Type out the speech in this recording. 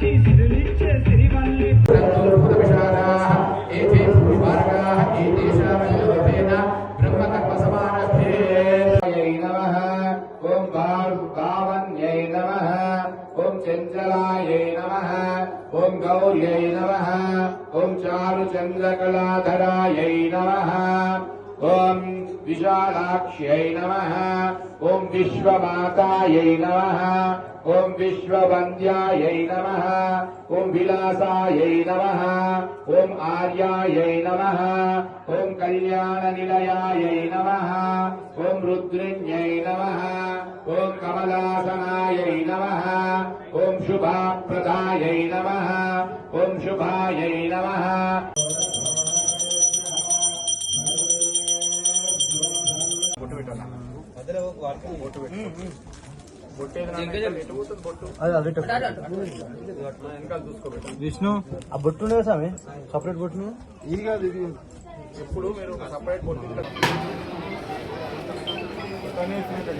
కామాక్షి సిరులిచ్చే సిరివల్లి. ఓం భావన్యై నమ ఓం విశాలాక్ష్యై నమ. ఓం విశ్వమాతాయై నమ. ఓం విశ్వవంద్యాయై నమ. ఓం విలాసాయై నమ. ఓం ఆర్యాయై నమ. ఓం కళ్యాణనిలయాయై నమ. ఓం రుద్రిణ్యై నమ. ఓం కమలాసనాయై నమ. ఓం శుభాప్రదాయై నమ. ఓం శుభాయై నమ. విష్ణు ఆ బొట్టు ఉండదు స్వామి సపరేట్ బొట్టు ఇది కాదు ఇది ఎప్పుడు మీరు సపరేట్